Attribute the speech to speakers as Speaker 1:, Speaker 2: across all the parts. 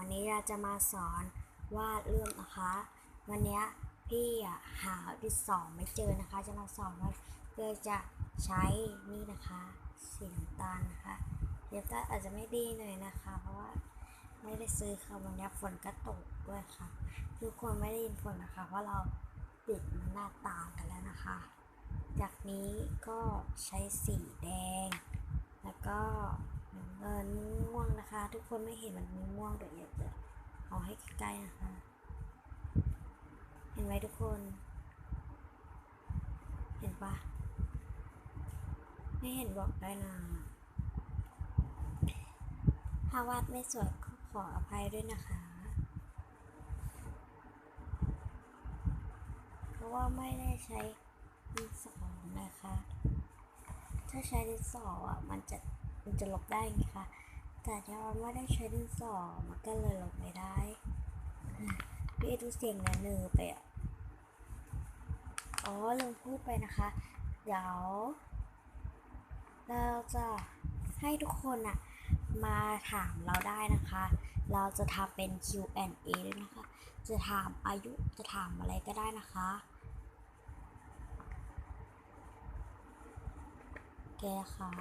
Speaker 1: วันนี้เราจะมาสอนวาดเรื่องนะคะ วันนี้พี่หาดินสอไม่เจอนะคะ จะมาสอนว่าเพื่อจะใช้นี่นะคะสีน้ำตาลนะคะเดี๋ยวก็อาจจะไม่ดีหน่อยนะคะ เพราะว่าไม่ได้ซื้อค่ะวันนี้ฝนก็ตกด้วยค่ะ ทุกคนไม่ได้ยินฝนนะคะเพราะเราปิดหน้าต่างกันแล้วนะคะ จากนี้ก็ใช้สีแดง แล้วก็ เงินม่วงนะคะ ทุกคนไม่เห็นมันมีม่วงเดี๋ยวอยากจะเอาให้ใกล้ๆนะคะ เห็นไหมทุกคน เห็นปะไม่เห็นบอกได้นะถ้าวาดไม่สวยก็ขออภัยด้วยนะคะ เพราะว่าไม่ได้ใช้ดินสอนะคะ ถ้าใช้ดินสออะมันจะ มันจะลบได้ไงคะแต่ถ้าเราไม่ได้ใช้ดินสอมันก็เลยลบไม่ได้พี่ดูเสียงนะเนือไปอะอ๋อลืมพูดไปนะคะ เดี๋ยว เราจะให้ทุกคนอะมาถามเราได้นะคะ เราจะทำเป็น Q&A ด้วยนะคะ จะถามอายุ จะถามอะไรก็ได้นะคะแกคะ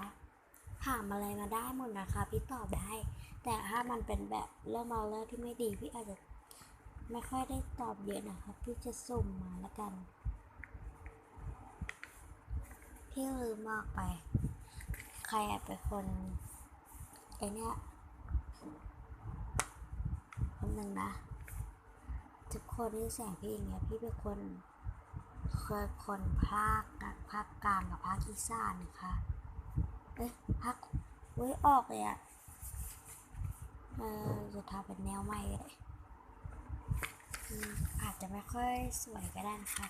Speaker 1: ถามอะไรมาได้หมดนะคะ พี่ตอบได้ แต่ถ้ามันเป็นแบบเรื่องมาเรื่องที่ไม่ดีพี่อาจจะไม่ค่อยได้ตอบเยอะนะคะพี่จะสุ่มมาแล้วกัน พี่ลืมมากไป ใครอะเป็นคนไอเนี้ยคนหนึ่งนะทุกคนที่แสงพี่อย่างเงี้ยพี่เป็นคนเคยคนภาคกลางภาคกลางกับภาคอีสานนะคะ เอ้ยพักเว้ยออกเลยอะเออจะทำเป็นแนวใหม่ก็ได้อืมอาจจะไม่ค่อยสวยก็ได้นะคะ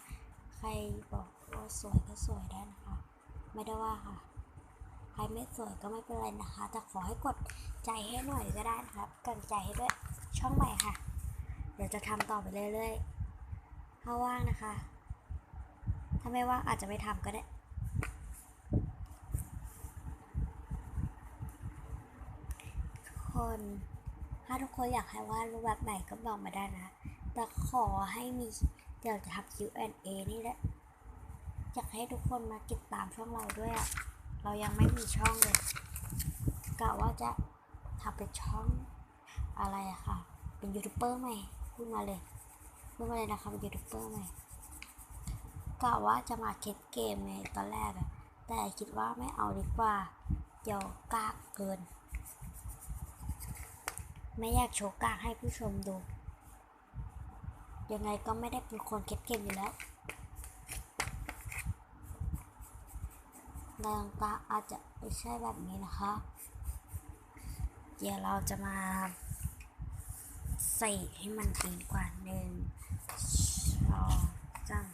Speaker 1: ใครบอกว่าสวยก็สวยได้นะคะ ไม่ได้ว่าค่ะ ใครไม่สวยก็ไม่เป็นไรนะคะ แต่ขอให้กดใจให้หน่อยก็ได้นะครับกดใจให้ด้วยช่องใหม่ค่ะ เดี๋ยวจะทำต่อไปเรื่อยๆถ้าว่างนะคะ ถ้าไม่ว่างอาจจะไม่ทำก็ได้ ทุกคน ถ้าทุกคนอยากให้วาดรูปแบบไหนก็บอกมาได้นะ แต่ขอให้มีเดี๋ยวจะทำ Q&A นี่แหละ อยากให้ทุกคนมาติดตามช่องเราด้วยอะเรายังไม่มีช่องเลยกะว่าจะทำเป็นช่องอะไรอะค่ะ เป็นยูทูบเบอร์ใหม่พูดมาเลยพูดมาเลยนะคะเป็นยูทูบเบอร์ใหม่กะว่าจะมาเช็ดเกมในตอนแรกอะแต่คิดว่าไม่เอาดีกว่า เดี๋ยวกากเกิน ไม่อยากโชว์กลากให้ผู้ชมดู ยังไงก็ไม่ได้เป็นคนเก็บเกมอยู่แล้วแรงตาอาจจะไม่ใช่แบบนี้นะคะ เดี๋ยวเราจะมาใส่ให้มันดีกว่าหนึ่งสองสาม